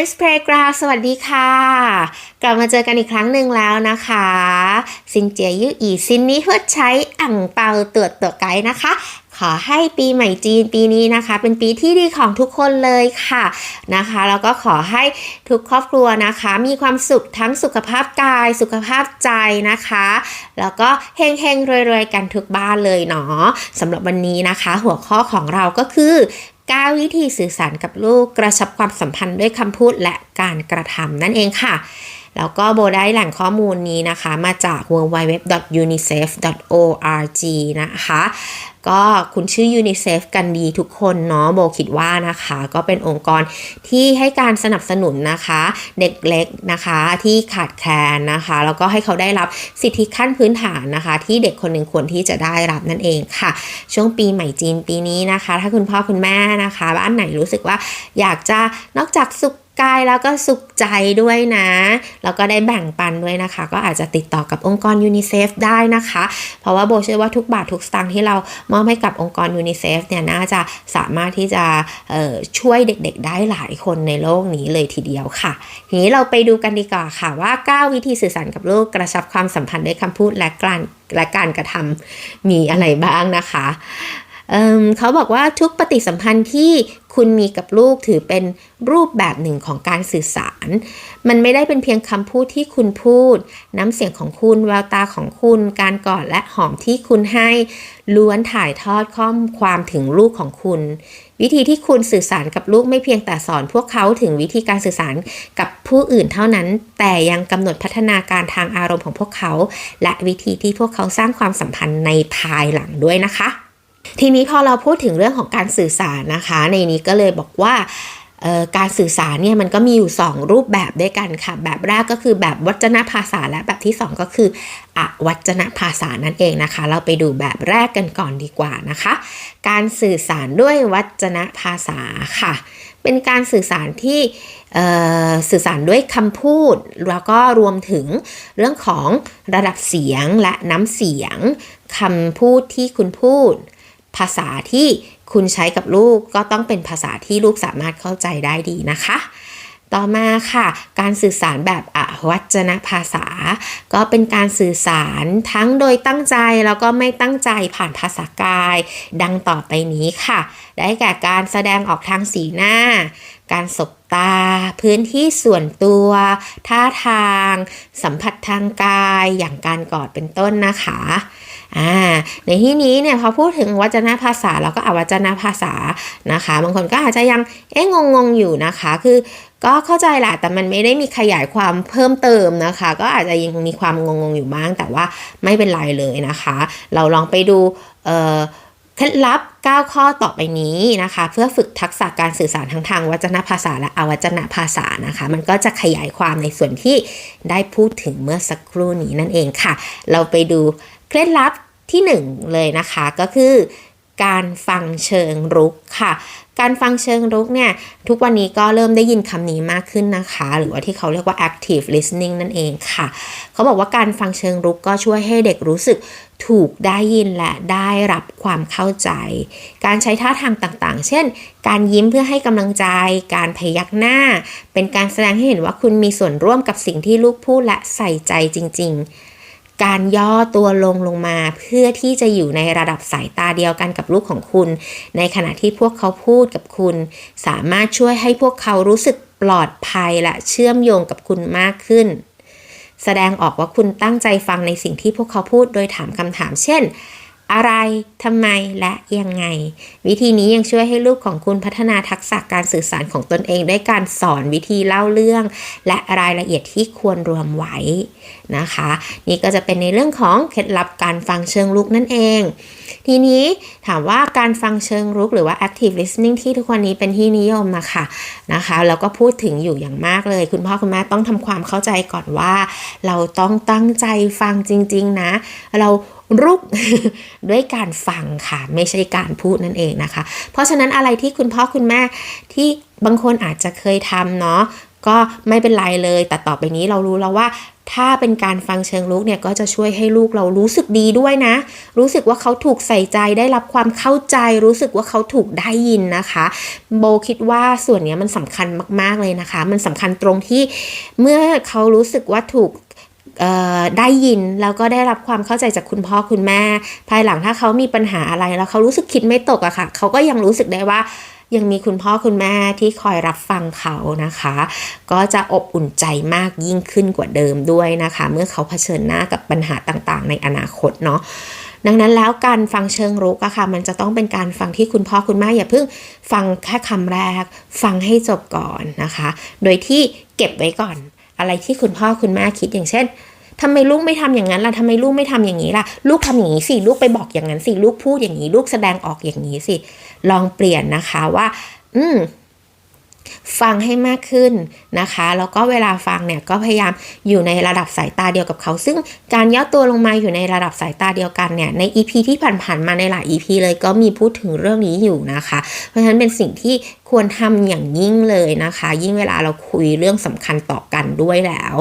Grace Playground สวัสดีค่ะ กลับมาเจอกันอีกครั้งหนึ่งแล้วนะคะ ซินเจียยู่อีซินนี้เพื่อใช้อ่างเปาตรวจตัวไกด์นะคะ ขอให้ปีใหม่จีนปีนี้นะคะ เป็นปีที่ดีของทุกคนเลยค่ะนะคะ แล้วก็ขอให้ทุกครอบครัวนะคะ มีความสุขทั้งสุขภาพกาย สุขภาพใจนะคะ แล้วก็เฮงเฮงๆรวยๆกันทุกบ้านเลยเนาะสำหรับวันนี้นะคะ หัวข้อของเราก็คือ 9 วิธีสื่อสารกับลูกกระชับความสัมพันธ์ด้วยคำพูดและการกระทำนั่นเองค่ะ แล้วก็โบได้แหล่งข้อมูลนี้นะคะมาจาก www.unicef.org นะคะ ก็คุณชื่อ UNICEF กันดีทุกคนเนาะโบคิดว่านะคะ ก็เป็นองค์กรที่ให้การสนับสนุนนะคะ เด็กเล็กนะคะที่ขาดแคลนนะคะ แล้วก็ให้เขาได้รับสิทธิขั้นพื้นฐานนะคะ ที่เด็กคนหนึ่งควรที่จะได้รับนั่นเองค่ะ ช่วงปีใหม่จีนปีนี้นะคะ ถ้าคุณพ่อคุณแม่นะคะ บ้านไหนรู้สึกว่าอยากจะนอกจากสุข กายแล้วก็สุขใจด้วยนะ แล้วก็ได้แบ่งปันด้วยนะคะ ก็อาจจะติดต่อกับองค์กรยูนิเซฟได้นะคะ เพราะว่าโบเชื่อว่าทุกบาททุกสตางค์ที่เรามอบให้กับองค์กรยูนิเซฟเนี่ยน่าจะสามารถที่จะช่วยเด็กๆ ได้หลายคนในโลกนี้เลยทีเดียวค่ะ ทีนี้เราไปดูกันดีกว่าค่ะว่า 9 วิธีสื่อสารกับลูกกระชับความสัมพันธ์ด้วยคำพูดและการและการกระทำมีอะไรบ้างนะคะ เเขาบอกว่าทุกปฏิสัมพันธ์ที่คุณมีกับลูกถือเป็นรูปแบบหนึ่งของการสื่อสาร มันไม่ได้เป็นเพียงคำพูดที่คุณพูด น้ำเสียงของคุณ แววตาของคุณ การกอดและหอมที่คุณให้ ล้วนถ่ายทอดข้อความถึงลูกของคุณ วิธีที่คุณสื่อสารกับลูกไม่เพียงแต่สอน พวกเขาถึงวิธีการสื่อสารกับผู้อื่นเท่านั้น แต่ยังกำหนดพัฒนาการทางอารมณ์ของพวกเขา และวิธีที่พวกเขาสร้างความสัมพันธ์ในภายหลังด้วยนะคะ ทีนี้พอเราพูดถึงเรื่องของการสื่อสารนะคะ ในนี้ก็เลยบอกว่าการสื่อสารเนี่ยมันก็มีอยู่ 2 รูปแบบด้วยกันค่ะ แบบแรกก็คือแบบวัจนภาษาและแบบที่ 2 ก็คืออวัจนภาษานั่นเองนะคะ เราไปดูแบบแรกกันก่อนดีกว่านะคะ การสื่อสารด้วยวัจนภาษาค่ะ เป็นการสื่อสารที่สื่อสารด้วยคำพูด แล้วก็รวมถึงเรื่องของระดับเสียงและน้ำเสียงคำพูดที่คุณพูด ภาษาที่คุณใช้กับลูกก็ต้องเป็นภาษาที่ลูกสามารถเข้าใจได้ดีนะคะ ต่อมาค่ะ การสื่อสารแบบอวัจนภาษา ก็เป็นการสื่อสารทั้งโดยตั้งใจแล้วก็ไม่ตั้งใจผ่านภาษากาย ดังต่อไปนี้ค่ะ ได้แก่การแสดงออกทางสีหน้า การสบตา พื้นที่ส่วนตัว ท่าทาง สัมผัสทางกาย อย่างการกอดเป็นต้นนะคะ อ่าในที่นี้เนี่ยพอพูดถึงวัจนภาษาแล้วก็อวัจนภาษานะคะบางคนก็อาจจะยังเอ๊ะงงๆอยู่นะคะ คือก็เข้าใจแหละแต่มันไม่ได้มีขยายความเพิ่มเติมนะคะ ก็อาจจะยังมีความงงๆอยู่บ้าง แต่ว่าไม่เป็นไรเลยนะคะ เราลองไปดูเอ่อเคล็ดลับ 9 ข้อต่อไปนี้นะคะ เพื่อฝึกทักษะการสื่อสารทั้งทางวัจนภาษาและอวัจนภาษานะคะ มันก็จะขยายความในส่วนที่ได้พูดถึงเมื่อสักครู่นี้นั่นเองค่ะ เราไปดู เคล็ดลับที่ 1 เลยนะคะก็คือการฟังเชิงรุกค่ะ การฟังเชิงรุกเนี่ย ทุกวันนี้ก็เริ่มได้ยินคำนี้มากขึ้นนะคะ หรือว่าที่เขาเรียกว่า active listening นั่นเองค่ะ เขาบอกว่าการฟังเชิงรุกก็ช่วยให้เด็กรู้สึกถูกได้ยินและได้รับความเข้าใจ การใช้ท่าทางต่างๆ เช่น การยิ้มเพื่อให้กำลังใจ การพยักหน้า เป็นการแสดงให้เห็นว่าคุณมีส่วนร่วมกับสิ่งที่ลูกพูดและใส่ใจจริง ๆ การย่อตัวลงลงมา เพื่อที่จะอยู่ในระดับสายตาเดียวกันกับลูกของคุณ ในขณะที่พวกเขาพูดกับคุณ สามารถช่วยให้พวกเขารู้สึกปลอดภัยและเชื่อมโยงกับคุณมากขึ้น แสดงออกว่าคุณตั้งใจฟังในสิ่งที่พวกเขาพูดโดยถามคำถามเช่น อะไรทำไมและยังไง วิธีนี้ยังช่วยให้ลูกของคุณพัฒนาทักษะการสื่อสารของตนเองด้วยการสอนวิธีเล่าเรื่อง และรายละเอียดที่ควรรวมไว้นะคะ นี่ก็จะเป็นในเรื่องของเคล็ดลับการฟังเชิงลุกนั่นเอง ทีนี้ถามว่าการฟังเชิงลุกหรือว่า active listening ที่ทุกวันนี้เป็นที่นิยมนะคะนะคะแล้วก็พูดถึงอยู่อย่างมากเลย คุณพ่อคุณแม่ต้องทำความเข้าใจก่อนว่า เราต้องตั้งใจฟังจริง ๆ นะ เรา รุกด้วยการฟังค่ะ ไม่ใช่การพูดนั่นเองนะคะ เพราะฉะนั้นอะไรที่คุณพ่อคุณแม่ที่บางคนอาจจะเคยทำเนาะก็ไม่เป็นไรเลย แต่ต่อไปนี้เรารู้แล้วว่า ถ้าเป็นการฟังเชิงลุกเนี่ยก็จะช่วยให้ลูกเรารู้สึกดีด้วยนะ รู้สึกว่าเขาถูกใส่ใจได้รับความเข้าใจ รู้สึกว่าเขาถูกได้ยินนะคะ โบคิดว่าส่วนนี้มันสำคัญมากๆเลยนะคะ มันสำคัญตรงที่เมื่อเขารู้สึกว่าถูก ได้ยินแล้วก็ได้รับความเข้าใจจากคุณพ่อคุณแม่ ภายหลังถ้าเขามีปัญหาอะไรแล้วเขารู้สึกคิดไม่ตกอะค่ะ เขาก็ยังรู้สึกได้ว่ายังมีคุณพ่อคุณแม่ที่คอยรับฟังเขานะคะ ก็จะอบอุ่นใจมากยิ่งขึ้นกว่าเดิมด้วยนะคะ เมื่อเขาเผชิญหน้ากับปัญหาต่างๆ ในอนาคตเนาะดังนั้นแล้วการฟังเชิงรุกอะค่ะ มันจะต้องเป็นการฟังที่คุณพ่อคุณแม่อย่าเพิ่งฟังแค่คำแรก ฟังให้จบก่อนนะคะ โดยที่เก็บไว้ก่อน อะไรที่คุณพ่อคุณแม่คิดอย่างเช่นทำไมลูกไม่ทำอย่างนั้นล่ะทำไมลูกไม่ทำอย่างนี้ล่ะ ลูกทำอย่างนี้สิ ลูกไปบอกอย่างนั้นสิ ลูกพูดอย่างนี้ ลูกแสดงออกอย่างนี้สิ ลองเปลี่ยนนะคะว่า อืม ฟังให้มากขึ้นนะคะ แล้วก็เวลาฟังเนี่ยก็พยายามอยู่ในระดับสายตาเดียวกับเขา ซึ่งการย่อตัวลงมาอยู่ในระดับสายตาเดียวกันเนี่ย ใน EP ที่ผ่านๆมาในหลาย EP เลยก็มีพูดถึงเรื่องนี้อยู่นะคะ เพราะฉะนั้นเป็นสิ่งที่ ควรทำอย่างยิ่งเลยนะคะ ยิ่งเวลาเราคุยเรื่องสำคัญต่อกันด้วยแล้ว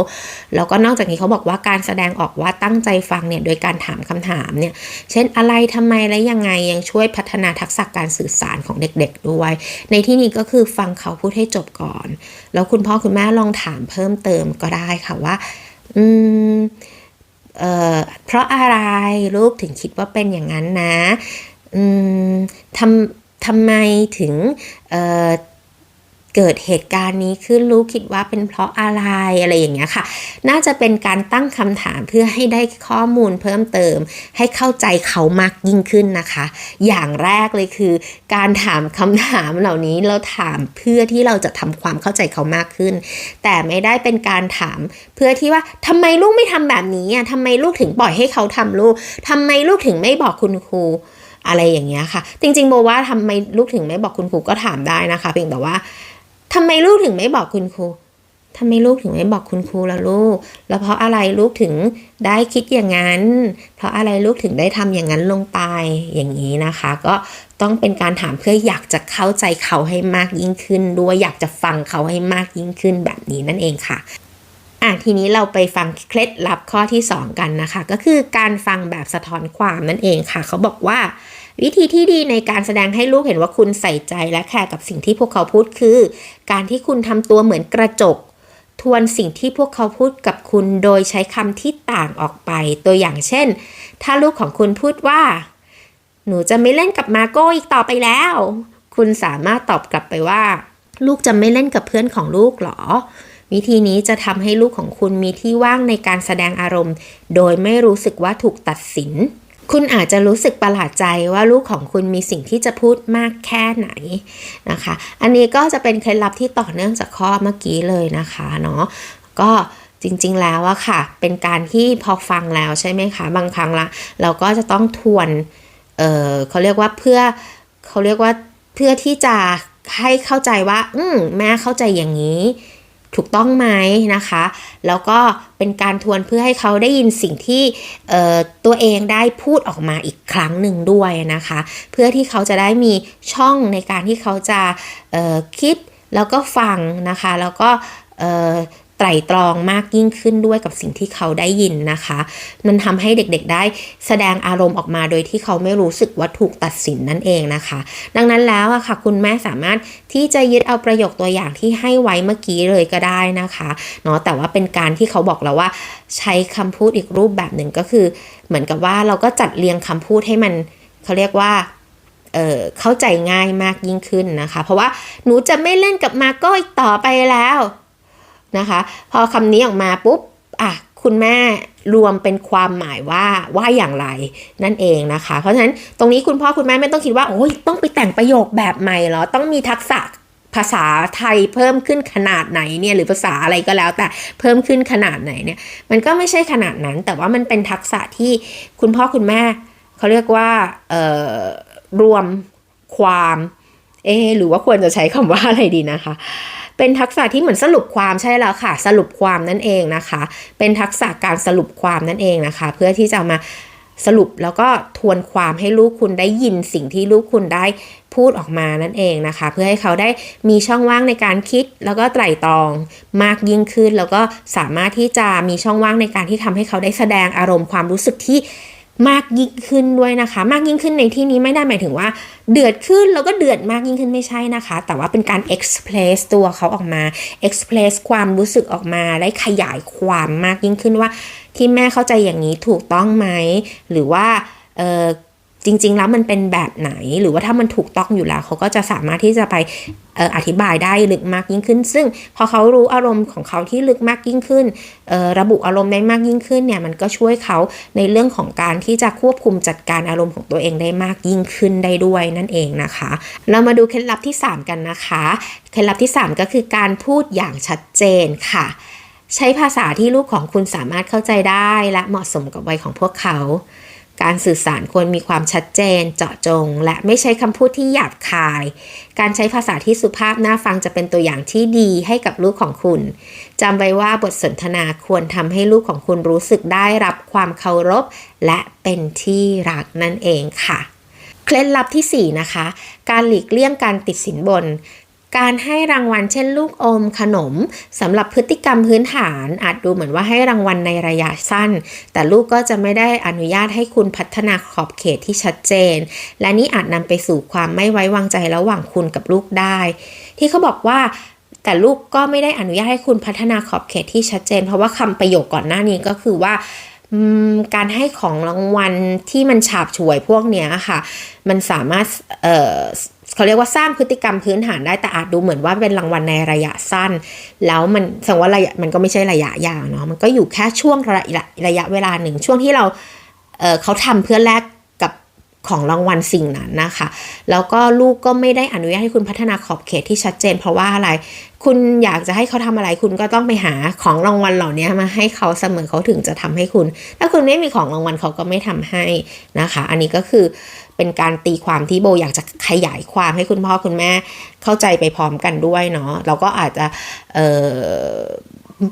แล้วก็นอกจากนี้เขาบอกว่าการแสดงออกว่าตั้งใจฟังเนี่ยโดยการถามคำถามเนี่ย เช่นอะไรทำไมและยังไงยังช่วยพัฒนาทักษะการสื่อสารของเด็กๆด้วย ในที่นี้ก็คือฟังเขาพูดให้จบก่อน แล้วคุณพ่อคุณแม่ลองถามเพิ่มเติมก็ได้ค่ะว่า อืมเออเพราะอะไรลูกถึงคิดว่าเป็นอย่างนั้นนะ อืมทำ ทำไมถึงเเกิดเหตุการณ์นี้ขึ้นรู้คิดว่าเป็นเพราะอะไรอะไรอย่างเงี้ยค่ะ น่าจะเป็นการตั้งคำถามเพื่อให้ได้ข้อมูลเพิ่มเติม ให้เข้าใจเขามากยิ่งขึ้นนะคะ อย่างแรกเลยคือ การถามคำถามเหล่านี้เราถามเพื่อที่เราจะทำความเข้าใจเขามากขึ้น แต่ไม่ได้เป็นการถามเพื่อที่ว่าทำไมลูกไม่ทำแบบนี้อะทำไมลูกถึงปล่อยให้เขาทำลูกทำไมลูกถึงไม่บอกคุณครู อะไรอย่างเงี้ยค่ะ จริงๆโบว่าทำไมลูกถึงไม่บอกคุณครูก็ถามได้นะคะเพียงแต่ว่าทำไมลูกถึงไม่บอกคุณครูทำไมลูกถึงไม่บอกคุณครูล่ะลูก แล้วเพราะอะไรลูกถึงได้คิดอย่างนั้น เพราะอะไรลูกถึงได้ทำอย่างนั้นลงไป อย่างนี้นะคะ ก็ต้องเป็นการถามเพื่ออยากจะเข้าใจเขาให้มากยิ่งขึ้น ด้วยอยากจะฟังเขาให้มากยิ่งขึ้นแบบนี้นั่นเองค่ะอะทีนี้เราไปฟังเคล็ดลับข้อที่ 2 กันนะคะ ก็คือการฟังแบบสะท้อนความนั่นเองค่ะ เขาบอกว่า วิธีที่ดีในการแสดงให้ลูกเห็นว่าคุณใส่ใจและแคร์กับสิ่งที่พวกเขาพูดคือ การที่คุณทำตัวเหมือนกระจก ทวนสิ่งที่พวกเขาพูดกับคุณโดยใช้คำที่ต่างออกไป ตัวอย่างเช่น ถ้าลูกของคุณพูดว่า หนูจะไม่เล่นกับมาโก้อีกต่อไปแล้ว คุณสามารถตอบกลับไปว่า ลูกจะไม่เล่นกับเพื่อนของลูกหรอวิธีนี้จะทำให้ลูกของคุณมีที่ว่างในการแสดงอารมณ์ โดยไม่รู้สึกว่าถูกตัดสิน คุณอาจจะรู้สึกประหลาดใจว่าลูกของคุณมีสิ่งที่จะพูดมากแค่ไหนนะคะ อันนี้ก็จะเป็นเคล็ดลับที่ต่อเนื่องจากข้อเมื่อกี้เลยนะคะเนาะก็จริงๆแล้วอะค่ะ เป็นการที่พอฟังแล้วใช่ไหมคะ บางครั้งละเราก็จะต้องทวนเออเขาเรียกว่าเพื่อเขาเรียกว่าเพื่อที่จะให้เข้าใจว่า อืมแม่เข้าใจอย่างนี้ ถูกต้องไหมนะคะ แล้วก็เป็นการทวนเพื่อให้เขาได้ยินสิ่งที่ตัวเองได้พูดออกมาอีกครั้งหนึ่งด้วยนะคะ เพื่อที่เขาจะได้มีช่องในการที่เขาจะคิดแล้วก็ฟังนะคะ แล้วก็ ไตร่ตรองมากยิ่งขึ้นด้วยกับสิ่งที่เขาได้ยินนะคะ มันทำให้เด็กๆได้แสดงอารมณ์ออกมาโดยที่เขาไม่รู้สึกว่าถูกตัดสินนั่นเองนะคะ ดังนั้นแล้วอะค่ะ คุณแม่สามารถที่จะยึดเอาประโยคตัวอย่างที่ให้ไว้เมื่อกี้เลยก็ได้นะคะเนาะแต่ว่าเป็นการที่เขาบอกเราว่าใช้คำพูดอีกรูปแบบหนึ่งก็คือ เหมือนกับว่าเราก็จัดเรียงคำพูดให้มันเขาเรียกว่าเเข้าใจง่ายมากยิ่งขึ้นนะคะ เพราะว่าหนูจะไม่เล่นกับมาโก้อีกต่อไปแล้ว นะคะ พอคำนี้ออกมาปุ๊บอะคุณแม่รวมเป็นความหมายว่าว่าอย่างไรนั่นเองนะคะ เพราะฉะนั้นตรงนี้คุณพ่อคุณแม่ไม่ต้องคิดว่าโอ้ยต้องไปแต่งประโยคแบบใหม่เหรอต้องมีทักษะภาษาไทยเพิ่มขึ้นขนาดไหนเนี่ยหรือภาษาอะไรก็แล้ว แต่เพิ่มขึ้นขนาดไหนเนี่ย มันก็ไม่ใช่ขนาดนั้น แต่ว่ามันเป็นทักษะที่คุณพ่อคุณแม่เขาเรียกว่ารวมความเอหรือว่าควรจะใช้คำว่าอะไรดีนะคะ เป็นทักษะที่เหมือนสรุปความใช่แล้วค่ะ สรุปความนั่นเองนะคะ เป็นทักษะการสรุปความนั่นเองนะคะ เพื่อที่จะมาสรุปแล้วก็ทวนความให้ลูกคุณได้ยินสิ่งที่ลูกคุณได้พูดออกมานั่นเองนะคะ เพื่อให้เขาได้มีช่องว่างในการคิด แล้วก็ไตร่ตรองมากยิ่งขึ้น แล้วก็สามารถที่จะมีช่องว่างในการที่ทำให้เขาได้แสดงอารมณ์ความรู้สึกที่ มากยิ่งขึ้นด้วยนะคะ มากยิ่งขึ้นในที่นี้ไม่ได้หมายถึงว่า เดือดขึ้นแล้วก็เดือดมากยิ่งขึ้นไม่ใช่นะคะ แต่ว่าเป็นการ express ตัวเขาออกมา express ความรู้สึกออกมาได้ขยายความมากยิ่งขึ้นว่า ที่แม่เข้าใจอย่างนี้ถูกต้องไหม หรือว่าเออ จริง ๆ แล้วมันเป็นแบบไหน หรือว่าถ้ามันถูกต้องอยู่แล้วเขาก็จะสามารถที่จะไปออธิบายได้ลึกมากยิ่งขึ้น ซึ่งพอเขารู้อารมณ์ของเขาที่ลึกมากยิ่งขึ้น ระบุอารมณ์ได้มากยิ่งขึ้นเนี่ยมันก็ช่วยเขาในเรื่องของการที่จะควบคุมจัดการอารมณ์ของตัวเองได้มากยิ่งขึ้นได้ด้วยนั่นเองนะคะ เรามาดูเคล็ดลับที่ 3 กันนะคะ เคล็ดลับที่ 3 ก็คือการพูดอย่างชัดเจนค่ะ ใช้ภาษาที่ลูกของคุณสามารถเข้าใจได้และเหมาะสมกับวัยของพวกเขา การสื่อสารควรมีความชัดเจน เจาะจง และไม่ใช้คำพูดที่หยาบคาย การใช้ภาษาที่สุภาพน่าฟังจะเป็นตัวอย่างที่ดีให้กับลูกของคุณจำไว้ว่าบทสนทนาควรทำให้ลูกของคุณรู้สึกได้รับความเคารพ และเป็นที่รักนั่นเองค่ะ เคล็ดลับที่ 4 นะคะ การหลีกเลี่ยงการติดสินบน การให้รางวัลเช่นลูกอมขนมสำหรับพฤติกรรมพื้นฐาน อาจดูเหมือนว่าให้รางวัลในระยะสั้น แต่ลูกก็จะไม่ได้อนุญาตให้คุณพัฒนาขอบเขตที่ชัดเจน และนี่อาจนำไปสู่ความไม่ไว้วางใจระหว่างคุณกับลูกได้ ที่เขาบอกว่าแต่ลูกก็ไม่ได้อนุญาตให้คุณพัฒนาขอบเขตที่ชัดเจน เพราะว่าคำประโยคก่อนหน้านี้ก็คือว่าการให้ของรางวัลที่มันฉาบฉวยพวกเนี้ยค่ะ มันสามารถ เขาเรียกว่าสร้างพฤติกรรมพื้นฐานได้แต่อาจดูเหมือนว่าเป็นรางวัลในระยะสั้น แล้วมันแสดงว่าระยะมันก็ไม่ใช่ระยะยาวเนาะมันก็อยู่แค่ช่วงระยะระยะเวลาหนึ่งช่วงที่เราเเขาทำเพื่อแลก ของรางวัลสิ่งนั้นนะคะ แล้วก็ลูกก็ไม่ได้อนุญาตให้คุณพัฒนาขอบเขตที่ชัดเจน เพราะว่าอะไร คุณอยากจะให้เขาทำอะไร คุณก็ต้องไปหาของรางวัลเหล่านี้มาให้เขาเสมอเขาถึงจะทำให้คุณ ถ้าคุณไม่มีของรางวัลเขาก็ไม่ทำให้นะคะ อันนี้ก็คือเป็นการตีความที่โบอยากจะขยายความให้คุณพ่อคุณแม่เข้าใจไปพร้อมกันด้วยเนาะเราก็อาจจะเออ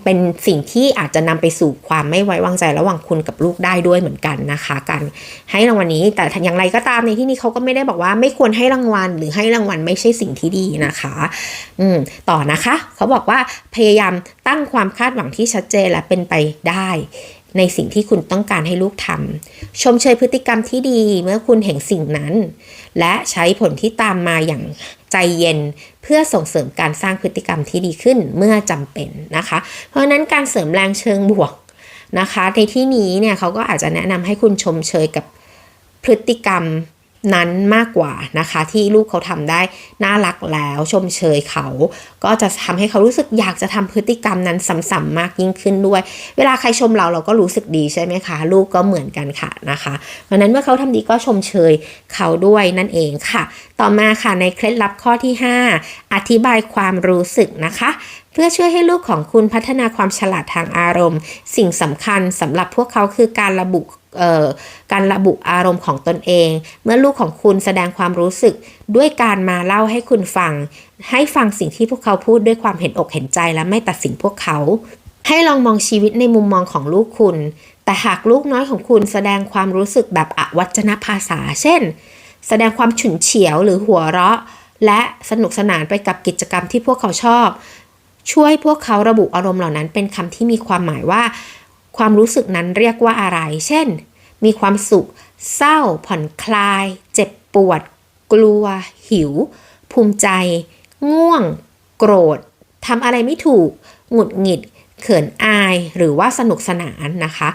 เป็นสิ่งที่อาจจะนำไปสู่ความไม่ไว้วางใจระหว่างคุณกับลูกได้ด้วยเหมือนกันนะคะ การให้รางวัลนี้แต่อย่างไรก็ตามในที่นี้เขาก็ไม่ได้บอกว่าไม่ควรให้รางวัล หรือให้รางวัลไม่ใช่สิ่งที่ดีนะคะ อืมต่อนะคะ เขาบอกว่าพยายามตั้งความคาดหวังที่ชัดเจนและเป็นไปได้ ในสิ่งที่คุณต้องการให้ลูกทำชมเชยพฤติกรรมที่ดีเมื่อคุณเห็นสิ่งนั้น และใช้ผลที่ตามมาอย่างใจเย็นเพื่อส่งเสริมการสร้างพฤติกรรมที่ดีขึ้นเมื่อจำเป็นนะคะ เพราะนั้นการเสริมแรงเชิงบวกนะคะ ในที่นี้เนี่ยเขาก็อาจจะแนะนำให้คุณชมเชยกับพฤติกรรม นั้นมากกว่านะคะ ที่ลูกเขาทำได้น่ารักแล้วชมเชยเขา ก็จะทำให้เขารู้สึกอยากจะทำพฤติกรรมนั้นซ้ำๆมากยิ่งขึ้นด้วย เวลาใครชมเราเราก็รู้สึกดีใช่ไหมคะ ลูกก็เหมือนกันค่ะนะคะเพราะนั้นเมื่อเขาทำดีก็ชมเชยเขาด้วยนั่นเองค่ะ ต่อมาค่ะในเคล็ดลับข้อที่ 5 อธิบายความรู้สึกนะคะเพื่อช่วยให้ลูกของคุณพัฒนาความฉลาดทางอารมณ์ สิ่งสำคัญสำหรับพวกเขาคือการระบุ การระบุอารมณ์ของตนเอง เมื่อลูกของคุณแสดงความรู้สึกด้วยการมาเล่าให้คุณฟัง ให้ฟังสิ่งที่พวกเขาพูดด้วยความเห็นอกเห็นใจและไม่ตัดสินพวกเขา ให้ลองมองชีวิตในมุมมองของลูกคุณ แต่หากลูกน้อยของคุณแสดงความรู้สึกแบบอวัจนภาษา เช่น แสดงความฉุนเฉียวหรือหัวเราะ และสนุกสนานไปกับกิจกรรมที่พวกเขาชอบ ช่วยพวกเขาระบุอารมณ์เหล่านั้นเป็นคำที่มีความหมายว่า ความรู้สึกนั้นเรียกว่าอะไร เช่น มีความสุข เศร้า ผ่อนคลาย เจ็บปวด กลัว หิว ภูมิใจ ง่วง โกรธทำอะไรไม่ถูก หงุดหงิด เขินอาย หรือว่าสนุกสนานนะคะ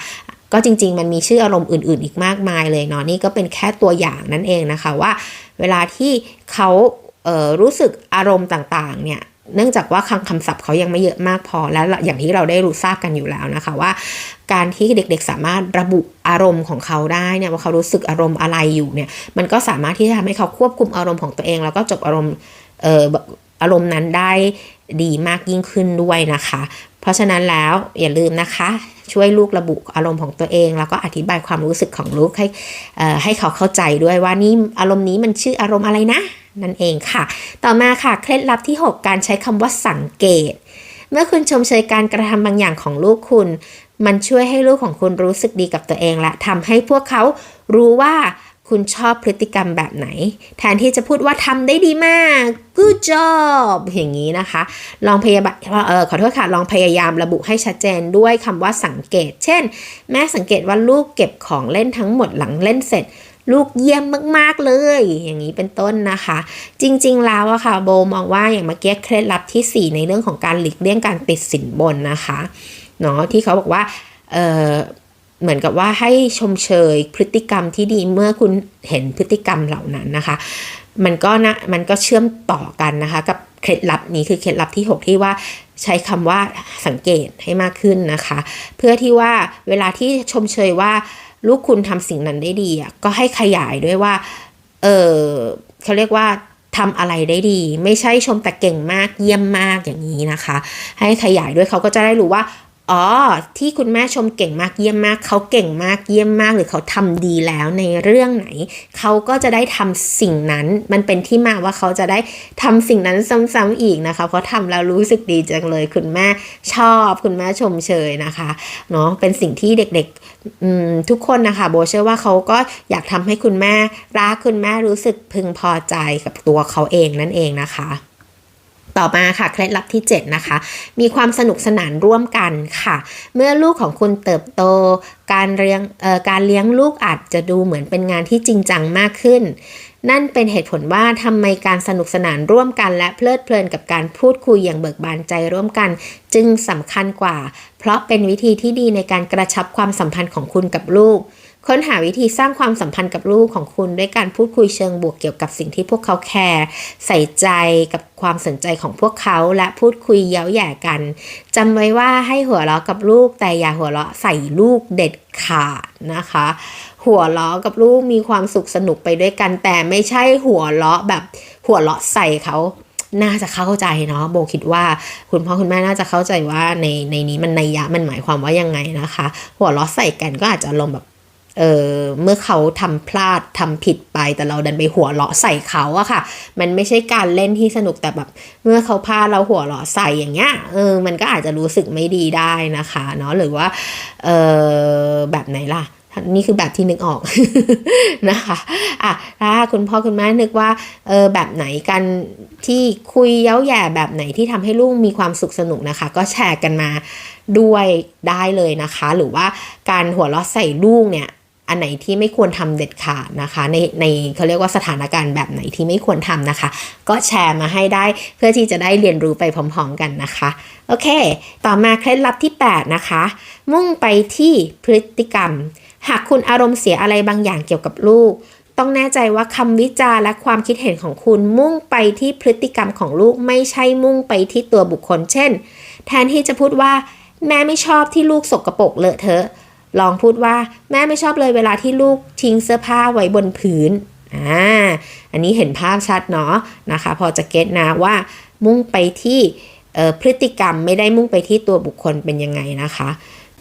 ก็จริง ๆ มันมีชื่ออารมณ์อื่น ๆ อีกมากมายเลยเนาะ นี่ก็เป็นแค่ตัวอย่างนั่นเองนะคะว่า เวลาที่เขาเรู้สึกอารมณ์ต่าง ๆ เนี่ย เนื่องจากว่าคำคำศัพท์เขายังไม่เยอะมากพอและอย่างที่เราได้รู้ทราบกันอยู่แล้วนะคะว่า การที่เด็กๆสามารถระบุอารมณ์ของเขาได้เนี่ยว่าเขารู้สึกอารมณ์อะไรอยู่เนี่ยมันก็สามารถที่จะทำให้เขาควบคุมอารมณ์ของตัวเอง แล้วก็จบอารมณ์เอออารมณ์นั้นได้ดีมากยิ่งขึ้นด้วยนะคะ เพราะฉะนั้นแล้วอย่าลืมนะคะ ช่วยลูกระบุอารมณ์ของตัวเอง แล้วก็อธิบายความรู้สึกของลูกให้ให้เขาเข้าใจด้วยว่านี่อารมณ์นี้มันชื่ออารมณ์อะไรนะ นั่นเองค่ะ ต่อมาค่ะเคล็ดลับที่ 6 การใช้คำว่าสังเกต เมื่อคุณชมเชยการกระทำบางอย่างของลูกคุณ มันช่วยให้ลูกของคุณรู้สึกดีกับตัวเองและทำให้พวกเขารู้ว่า คุณชอบพฤติกรรมแบบไหน แทนที่จะพูดว่าทำได้ดีมาก good job อย่างนี้นะคะ ลองพยาบาเออขอโทษค่ะ ลองพยายามระบุให้ชัดเจนด้วยคำว่าสังเกต เช่น แม่สังเกตว่าลูกเก็บของเล่นทั้งหมดหลังเล่นเสร็จลูกเยี่ยมมาก ๆ เลย อย่างนี้เป็นต้นนะคะ จริง ๆ แล้วอะค่ะ โบมองว่าอย่างเมื่อกี้เคล็ดลับทีสี่4 ในเรื่องของการหลีกเลี่ยงการติดสินบนนะคะ เนาะที่เขาบอกว่า เหมือนกับว่าให้ชมเชยพฤติกรรมที่ดีเมื่อคุณเห็นพฤติกรรมเหล่านั้นนะคะ มันก็นะมันก็เชื่อมต่อกันนะคะ กับเคล็ดลับนี้คือเคล็ดลับที่ 6 ที่ว่าใช้คำว่าสังเกตให้มากขึ้นนะคะ เพื่อที่ว่าเวลาที่ชมเชยว่าลูกคุณทำสิ่งนั้นได้ดีอะก็ให้ขยายด้วยว่า เออเขาเรียกว่าทำอะไรได้ดี ไม่ใช่ชมแต่เก่งมากเยี่ยมมากอย่างนี้นะคะ ให้ขยายด้วยเขาก็จะได้รู้ว่า อ๋อ ที่คุณแม่ชมเก่งมากเยี่ยมมาก เขาเก่งมากเยี่ยมมาก หรือเขาทำดีแล้วในเรื่องไหน เขาก็จะได้ทำสิ่งนั้น มันเป็นที่มาว่าเขาจะได้ทำสิ่งนั้นซ้ำๆอีกนะคะ เพราะทำแล้วรู้สึกดีจังเลย คุณแม่ชอบคุณแม่ชมเชยนะคะเนาะเป็นสิ่งที่เด็กๆทุกคนนะคะโบเชื่อว่าเขาก็อยากทำให้คุณแม่รักคุณแม่รู้สึกพึงพอใจกับตัวเขาเองนั่นเองนะคะ ต่อมาค่ะเคล็ดลับที่ 7 นะคะ มีความสนุกสนานร่วมกันค่ะ เมื่อลูกของคุณเติบโต การเลี้ยงการเลี้ยงลูกอาจจะดูเหมือนเป็นงานที่จริงจังมากขึ้น นั่นเป็นเหตุผลว่าทำไมการสนุกสนานร่วมกันและเพลิดเพลินกับการพูดคุยอย่างเบิกบานใจร่วมกัน จึงสำคัญกว่า เพราะเป็นวิธีที่ดีในการกระชับความสัมพันธ์ของคุณกับลูก ค้นหาวิธีสร้างความสัมพันธ์กับลูกของคุณด้วยการพูดคุยเชิงบวกเกี่ยวกับสิ่งที่พวกเขาแคร์ใส่ใจกับความสนใจของพวกเขาและพูดคุยเย้าแย่กันจำไว้ว่าให้หัวเราะกับลูกแต่อย่าหัวเราะใส่ลูกเด็ดขาดนะคะ หัวเราะกับลูกมีความสุขสนุกไปด้วยกัน แต่ไม่ใช่หัวเราะแบบหัวเราะใส่เขาน่าจะเข้าใจเนาะโบคิดว่าคุณพ่อคุณแม่น่าจะเข้าใจว่าในในนี้มันในยะมันหมายความว่ายังไงนะคะ หัวเราะใส่กันก็อาจจะลงแบบ เออเมื่อเขาทำพลาดทำผิดไปแต่เราดันไปหัวเราะใส่เขาอะค่ะ มันไม่ใช่การเล่นที่สนุกแต่แบบ เมื่อเขาพลาดเราหัวเราะใส่อย่างเงี้ยเออมันก็อาจจะรู้สึกไม่ดีได้นะคะเนาะหรือว่าเออแบบไหนล่ะนี่คือแบบที่นึกออกนะคะอะถ้าคุณพ่อคุณแม่นึกว่าเออแบบไหนกันที่คุยเย้าแย่แบบไหนที่ทำให้ลูกมีความสุขสนุกนะคะ ก็แชร์กันมาด้วยได้เลยนะคะ หรือว่าการหัวเราะใส่ลูกเนี่ย อันไหนที่ไม่ควรทำเด็ดขาดนะคะ ในในเขาเรียกว่าสถานการณ์แบบไหนที่ไม่ควรทำนะคะ ก็แชร์มาให้ได้เพื่อที่จะได้เรียนรู้ไปพร้อม ๆ กันนะคะ โอเค ต่อมาเคล็ดลับที่ 8 นะคะ มุ่งไปที่พฤติกรรม หากคุณอารมณ์เสียอะไรบางอย่างเกี่ยวกับลูก ต้องแน่ใจว่าคำวิจารและความคิดเห็นของคุณมุ่งไปที่พฤติกรรมของลูกไม่ใช่มุ่งไปที่ตัวบุคคล เช่น แทนที่จะพูดว่า แม่ไม่ชอบที่ลูกสกรปรกเลอะเทอะ ลองพูดว่าแม่ไม่ชอบเลยเวลาที่ลูกทิ้งเสื้อผ้าไว้บนพื้นอ่าอันนี้เห็นภาพชัดเนาะนะคะ พอจะเก็ตนะว่ามุ่งไปที่พฤติกรรมไม่ได้มุ่งไปที่ตัวบุคคลเป็นยังไงนะคะ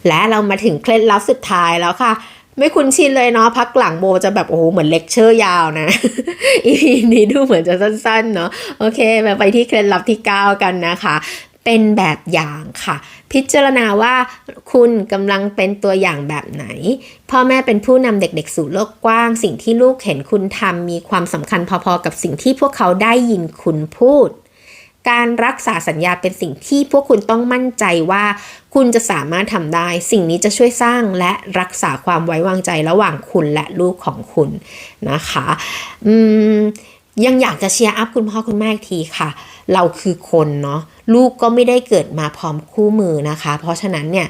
และเรามาถึงเคล็ดลับสุดท้ายแล้วค่ะ ไม่คุ้นชินเลยเนาะพักหลังโบจะแบบโอ้โหเหมือนเลคเชอร์ยาวนะอีพีนี้ดูเหมือนจะสั้นๆเนาะโอเคมาไปที่เคล็ดลับที่ 9 กันนะคะ เป็นแบบอย่างค่ะ พิจารณาว่าคุณกำลังเป็นตัวอย่างแบบไหน พ่อแม่เป็นผู้นำเด็กๆ สู่โลกกว้าง สิ่งที่ลูกเห็นคุณทำมีความสำคัญพอๆ กับสิ่งที่พวกเขาได้ยินคุณพูด การรักษาสัญญาเป็นสิ่งที่พวกคุณต้องมั่นใจว่า คุณจะสามารถทำได้ สิ่งนี้จะช่วยสร้างและรักษาความไว้วางใจระหว่างคุณและลูกของคุณนะคะยังอยากจะเชียร์อัพคุณพ่อคุณแม่ทีค่ะเราคือคนเนาะลูกก็ไม่ได้เกิดมาพร้อมคู่มือนะคะ เพราะฉะนั้นเนี่ย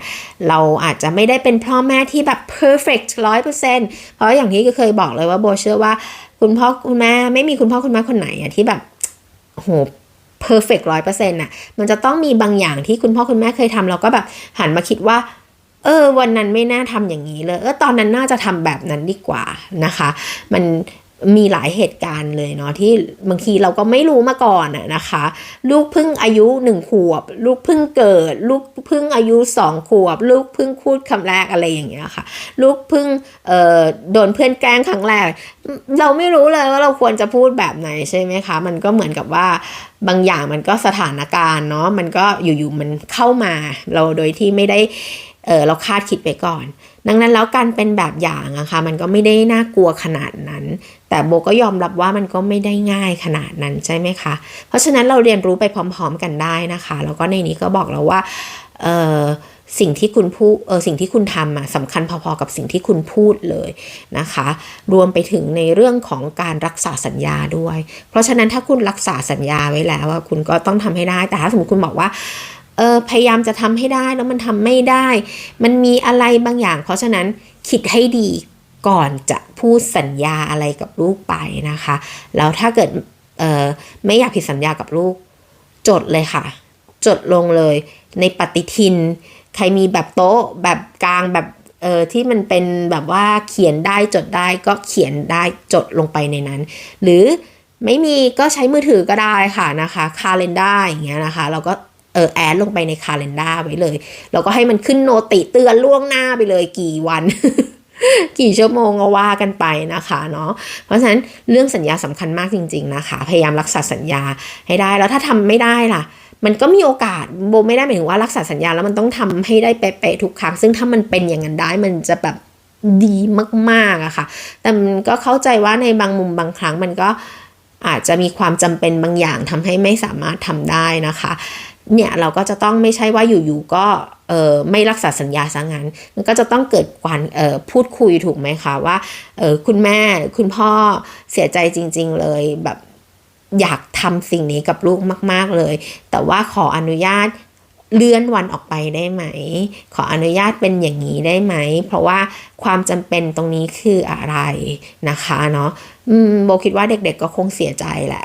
เราอาจจะไม่ได้เป็นพ่อแม่ที่แบบ perfect ร้อยเปอร์เซ็นต์เพราะอย่างที่ก็เคยบอกเลยว่าโบเชื่อว่าคุณพ่อคุณแม่ไม่มีคุณพ่อคุณแม่คนไหนอะที่แบบโห perfect ร้อยเปอร์เซ็นต์น่ะ มันจะต้องมีบางอย่างที่คุณพ่อคุณแม่เคยทำเราก็แบบหันมาคิดว่า เออ วันนั้นไม่น่าทำอย่างนี้เลย เออตอนนั้นน่าจะทำแบบนั้นดีกว่านะคะ มัน มีหลายเหตุการณ์เลยเนาะที่บางทีเราก็ไม่รู้มาก่อนอะนะคะ ลูกพึ่งอายุหนึ่งขวบ ลูกพึ่งเกิด ลูกพึ่งอายุสองขวบ ลูกพึ่งพูดคำแรกอะไรอย่างเงี้ยค่ะ ลูกพึ่งเอ่อโดนเพื่อนแกล้งครั้งแรก เราไม่รู้เลยว่าเราควรจะพูดแบบไหนใช่ไหมคะ มันก็เหมือนกับว่าบางอย่างมันก็สถานการณ์เนาะมันก็อยู่ๆมันเข้ามา เราโดยที่ไม่ได้เออเราคาดคิดไปก่อน ดังนั้นแล้วการเป็นแบบอย่างอะค่ะมันก็ไม่ได้น่ากลัวขนาดนั้น แต่โบก็ยอมรับว่ามันก็ไม่ได้ง่ายขนาดนั้นใช่ไหมคะ เพราะฉะนั้นเราเรียนรู้ไปพร้อม ๆ กันได้นะคะ แล้วก็ในนี้ก็บอกเราว่าเออสิ่งที่คุณพูดเออสิ่งที่คุณทำอะสำคัญพอๆกับสิ่งที่คุณพูดเลยนะคะ รวมไปถึงในเรื่องของการรักษาสัญญาด้วย เพราะฉะนั้นถ้าคุณรักษาสัญญาไว้แล้วอะคุณก็ต้องทำให้ได้แต่ถ้าสมมติคุณบอกว่า เออพยายามจะทำให้ได้แล้วมันทำไม่ได้ มันมีอะไรบางอย่าง เพราะฉะนั้นคิดให้ดีก่อนจะพูดสัญญาอะไรกับลูกไปนะคะ แล้วถ้าเกิดเออไม่อยากผิดสัญญากับลูก จดเลยค่ะ จดลงเลยในปฏิทิน ใครมีแบบโต๊ะแบบกลางแบบเออที่มันเป็นแบบว่าเขียนได้จดได้ก็เขียนได้จดลงไปในนั้น หรือไม่มีก็ใช้มือถือก็ได้ค่ะนะคะ คาล endar อย่างเงี้ยนะคะ เราก็ เออแอดลงไปในคาล endar ไว้เลย แล้วก็ให้มันขึ้นโนติเตือนล่วงหน้าไปเลยกี่วัน กี่ชั่วโมงก็ว่ากันไปนะคะเนาะเพราะฉะนั้นเรื่องสัญญาสำคัญมากจริง ๆนะคะ พยายามรักษาสัญญาให้ได้แล้วถ้าทำไม่ได้ล่ะมันก็มีโอกาสโบไม่ได้หมายถึงว่ารักษาสัญญาแล้วมันต้องทำให้ได้เป๊ะๆทุกครั้ง ซึ่งถ้ามันเป็นอย่างนั้นได้มันจะแบบดีมากๆอะค่ะ แต่มันก็เข้าใจว่าในบางมุมบางครั้งมันก็อาจจะมีความจำเป็นบางอย่างทำให้ไม่สามารถทำได้นะคะ เนี่ยเราก็จะต้องไม่ใช่ว่าอยู่ๆก็เออไม่รักษาสัญญาซะงั้น มันก็จะต้องเกิดการเออพูดคุยถูกไหมคะว่าเออคุณแม่คุณพ่อเสียใจจริง ๆ เลยแบบอยากทำสิ่งนี้กับลูกมาก ๆเลย แต่ว่าขออนุญาต เลื่อนวันออกไปได้ไหม ขออนุญาตเป็นอย่างนี้ได้ไหม เพราะว่าความจำเป็นตรงนี้คืออะไรนะคะเนาะโบคิดว่าเด็กๆก็คงเสียใจแหละ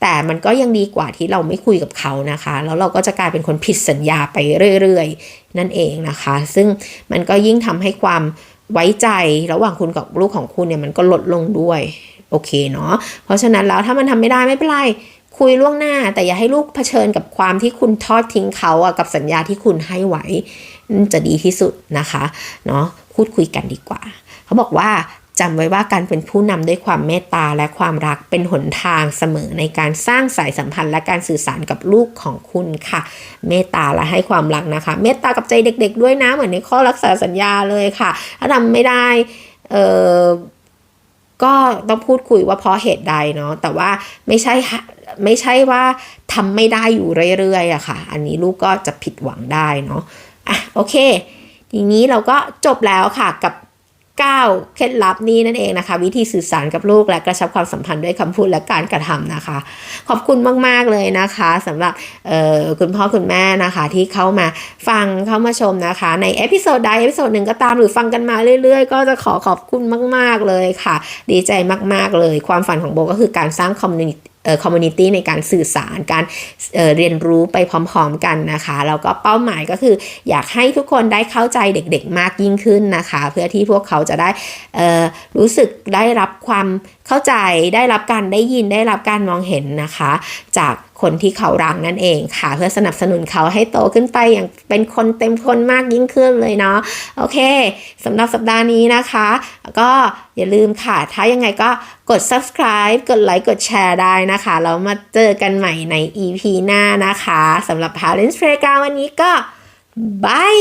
แต่มันก็ยังดีกว่าที่เราไม่คุยกับเขานะคะ แล้วเราก็จะกลายเป็นคนผิดสัญญาไปเรื่อยๆ นั่นเองนะคะ ซึ่งมันก็ยิ่งทำให้ความไว้ใจระหว่างคุณกับลูกของคุณเนี่ยมันก็ลดลงด้วย โอเคเนาะ เพราะฉะนั้นแล้วถ้ามันทำไม่ได้ไม่เป็นไร คุยล่วงหน้า แต่อย่าให้ลูกเผชิญกับความที่คุณทอดทิ้งเขาอะกับสัญญาที่คุณให้ไว้จะดีที่สุดนะคะเนาะพูดคุยกันดีกว่า เขาบอกว่าจำไว้ว่าการเป็นผู้นำด้วยความเมตตาและความรักเป็นหนทางเสมอในการสร้างสายสัมพันธ์และการสื่อสารกับลูกของคุณค่ะ เมตตาและให้ความรักนะคะ เมตตากับใจเด็ก ๆ ด้วยนะ เหมือนในข้อรักษาสัญญาเลยค่ะถ้าทำไม่ได้เออก็ต้องพูดคุยว่าเพราะเหตุใดเนาะแต่ว่าไม่ใช่ ไม่ใช่ว่าทำไม่ได้อยู่เรื่อยๆอะค่ะ อันนี้ลูกก็จะผิดหวังได้เนาะอะโอเค ทีนี้เราก็จบแล้วค่ะกับ9เคล็ดลับนี้นั่นเองนะคะ วิธีสื่อสารกับลูกและกระชับความสัมพันธ์ด้วยคำพูดและการกระทำนะคะ ขอบคุณมาก ๆ เลยนะคะสำหรับคุณพ่อคุณแม่นะคะที่เข้ามาฟังเข้ามาชมนะคะ ในเอพิโซดใดเอพิโซดหนึ่งก็ตามหรือฟังกันมาเรื่อย ๆ ก็จะขอขอบคุณมาก ๆ เลยค่ะ ดีใจมาก ๆ เลย ความฝันของโบก็คือการสร้างคอมมูนิ คอมมูนิตี้ในการสื่อสารการเเรียนรู้ไปพร้อม ๆ กันนะคะแล้วก็เป้าหมายก็คือ อยากให้ทุกคนได้เข้าใจเด็กๆ มากยิ่งขึ้นนะคะ เพื่อที่พวกเขาจะได้รู้สึกได้รับความ เข้าใจได้รับการได้ยินได้รับการมองเห็นนะคะ จากคนที่เขารักนั่นเองค่ะ เพื่อสนับสนุนเขาให้โตขึ้นไปอย่างเป็นคนเต็มคนมากยิ่งขึ้นเลยเนาะโอเคสำหรับสัปดาห์นี้นะคะ ก็อย่าลืมค่ะ ถ้ายังไงก็กด subscribe กดไลค์กดแชร์ได้นะคะแล้วมาเจอกันใหม่ใน EP หน้านะคะสำหรับ Parents Playground วันนี้ก็บาย